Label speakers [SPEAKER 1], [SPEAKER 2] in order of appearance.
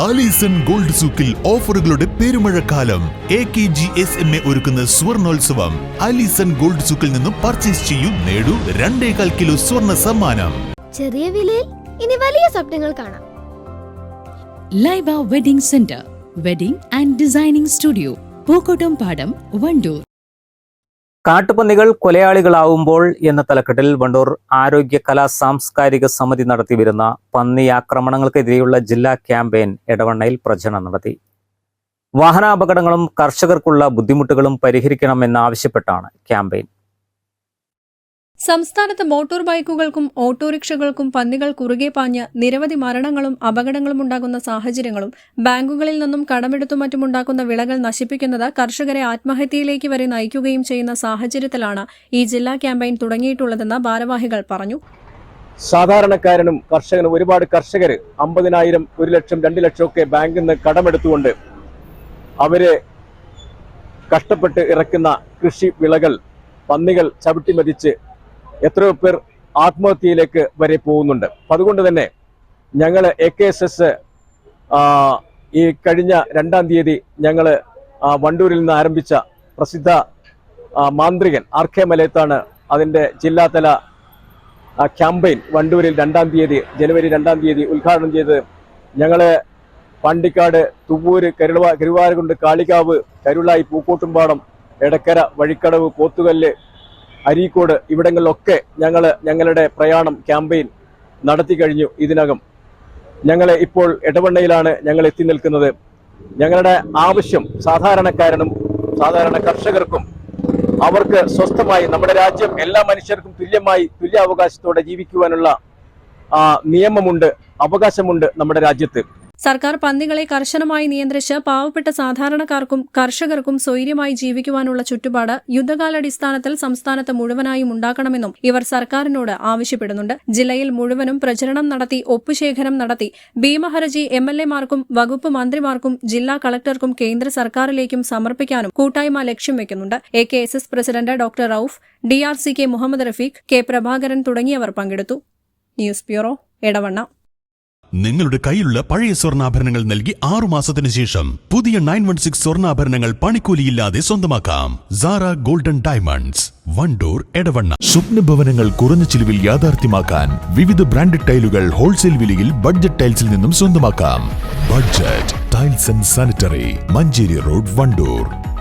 [SPEAKER 1] Alison gold സൂക്കിൽ ഓഫറുകളുടെ പെരുമഴക്കാലം. A K G S M A ഒരുക്കുന്ന സ്വർണോത്സവം. ആലീസൺ ഗോൾഡ് സൂക്കിൽ നിന്നും പർച്ചേസ് ചെയ്യൂ നേടൂ രണ്ടേകാൽ കിലോ സ്വർണ സമ്മാനം.
[SPEAKER 2] ചെറിയ വിലയിൽ ഇനി വലിയ സ്വപ്നങ്ങൾ കാണാം.
[SPEAKER 3] Laiba wedding centre wedding and designing studio Pookkottam Padam Wandoor
[SPEAKER 4] കാട്ടുപന്നികൾ കൊലയാളികളാവുമ്പോൾ എന്ന തലക്കെട്ടിൽ വണ്ടൂർ ആരോഗ്യ കലാ സാംസ്കാരിക സമിതി നടത്തി വരുന്ന പന്നി ആക്രമണങ്ങൾക്കെതിരെയുള്ള ജില്ലാ ക്യാമ്പയിൻ ഇടവണ്ണയിൽ പ്രചരണം നടത്തി. വാഹനാപകടങ്ങളും കർഷകർക്കുള്ള ബുദ്ധിമുട്ടുകളും പരിഹരിക്കണമെന്നാവശ്യപ്പെട്ടാണ് ക്യാമ്പയിൻ.
[SPEAKER 5] സംസ്ഥാനത്ത് മോട്ടോർ ബൈക്കുകൾക്കും ഓട്ടോറിക്ഷകൾക്കും പന്നികൾ കുറുകെ പാഞ്ഞ് നിരവധി മരണങ്ങളും അപകടങ്ങളും ഉണ്ടാകുന്ന സാഹചര്യങ്ങളും ബാങ്കുകളിൽ നിന്നും കടമെടുത്തു കടമെടുത്തും മറ്റുമുണ്ടാക്കുന്ന വിളകൾ നശിപ്പിക്കുന്നത് കർഷകരെ ആത്മഹത്യയിലേക്ക് വരെ നയിക്കുകയും ചെയ്യുന്ന സാഹചര്യത്തിലാണ് ഈ ജില്ലാ ക്യാമ്പയിൻ തുടങ്ങിയിട്ടുള്ളതെന്ന് ഭാരവാഹികൾ പറഞ്ഞു.
[SPEAKER 6] സാധാരണക്കാരനും കർഷകനും ഒരുപാട് കർഷകർ അമ്പതിനായിരം ഒരു ലക്ഷം രണ്ട് ലക്ഷം ഒക്കെ ബാങ്കിൽ നിന്ന് കടമെടുത്തുകൊണ്ട് അവരെ കഷ്ടപ്പെട്ട് ഇറക്കുന്ന കൃഷി വിളകൾ പന്നികൾ ചവിട്ടിമതിച്ച് എത്രയോ പേർ ആത്മഹത്യയിലേക്ക് വരെ പോകുന്നുണ്ട്. അപ്പൊ അതുകൊണ്ട് തന്നെ ഞങ്ങൾ എ കെ എസ് എസ് ഈ കഴിഞ്ഞ രണ്ടാം തീയതി ഞങ്ങൾ വണ്ടൂരിൽ നിന്ന് ആരംഭിച്ച പ്രസിദ്ധ മാന്ത്രികൻ ആർ കെ മലയത്താണ് അതിന്റെ ജില്ലാതല ക്യാമ്പയിൻ വണ്ടൂരിൽ രണ്ടാം തീയതി ജനുവരി രണ്ടാം തീയതി ഉദ്ഘാടനം ചെയ്ത് ഞങ്ങൾ പാണ്ടിക്കാട് തുവൂര് കരുള കരുവാരകുണ്ട് കാളികാവ് കരുളായി പൂക്കോട്ടുംപാടം എടക്കര വഴിക്കടവ് പോത്തുകല്ല് അരീക്കോട് ഇവിടങ്ങളിലൊക്കെ ഞങ്ങൾ ഞങ്ങളുടെ പ്രയാണം ക്യാമ്പയിൻ നടത്തി കഴിഞ്ഞു ഇതിനകം. ഞങ്ങൾ ഇപ്പോൾ ഇടവണ്ണയിലാണ് ഞങ്ങൾ എത്തി നിൽക്കുന്നത്. ഞങ്ങളുടെ ആവശ്യം സാധാരണക്കാരനും സാധാരണ കർഷകർക്കും അവർക്ക് സ്വസ്ഥമായി നമ്മുടെ രാജ്യം എല്ലാ മനുഷ്യർക്കും തുല്യമായി തുല്യ അവകാശത്തോടെ ജീവിക്കുവാനുള്ള നിയമമുണ്ട് അവകാശമുണ്ട് നമ്മുടെ രാജ്യത്ത്.
[SPEAKER 5] സർക്കാർ പന്നികളെ കർശനമായി നിയന്ത്രിച്ച് പാവപ്പെട്ട സാധാരണക്കാർക്കും കർഷകർക്കും സ്വൈര്യമായി ജീവിക്കുവാനുള്ള ചുറ്റുപാട് യുദ്ധകാലാടിസ്ഥാനത്തിൽ സംസ്ഥാനത്ത് മുഴുവനായും ഉണ്ടാക്കണമെന്നും ഇവർ സർക്കാരിനോട് ആവശ്യപ്പെടുന്നുണ്ട്. ജില്ലയിൽ മുഴുവനും പ്രചരണം നടത്തി ഒപ്പുശേഖരം നടത്തി. ഭീമഹർജി എം എൽ വകുപ്പ് മന്ത്രിമാർക്കും ജില്ലാ കളക്ടർക്കും കേന്ദ്ര സർക്കാരിലേക്കും സമർപ്പിക്കാനും കൂട്ടായ്മ ലക്ഷ്യം വെക്കുന്നുണ്ട്. A K S S president doctor Rauf D R C K Muhammad Rafeeq K Prabhakaran തുടങ്ങിയവർ പങ്കെടുത്തു. News bureau Edavanna.
[SPEAKER 1] നിങ്ങളുടെ കയ്യിലുള്ള പഴയ സ്വർണാഭരണങ്ങൾ നൽകി ആറു മാസത്തിന് ശേഷം പുതിയ നയൻ വൺ സിക്സ് സ്വർണാഭരണങ്ങൾ പണിക്കൂലിയില്ലാതെ സ്വന്തമാക്കാം. Sara golden diamonds Wandoor Edavanna. സ്വപ്ന ഭവനങ്ങൾ കുറഞ്ഞ ചിലവിൽ യാഥാർത്ഥ്യമാക്കാൻ വിവിധ ബ്രാൻഡഡ് ടൈലുകൾ ഹോൾസെയിൽ വിലയിൽ ബഡ്ജറ്റ് ടൈൽസിൽ നിന്നും സ്വന്തമാക്കാം. Budget tiles and sanitary Manjeri road Wandoor.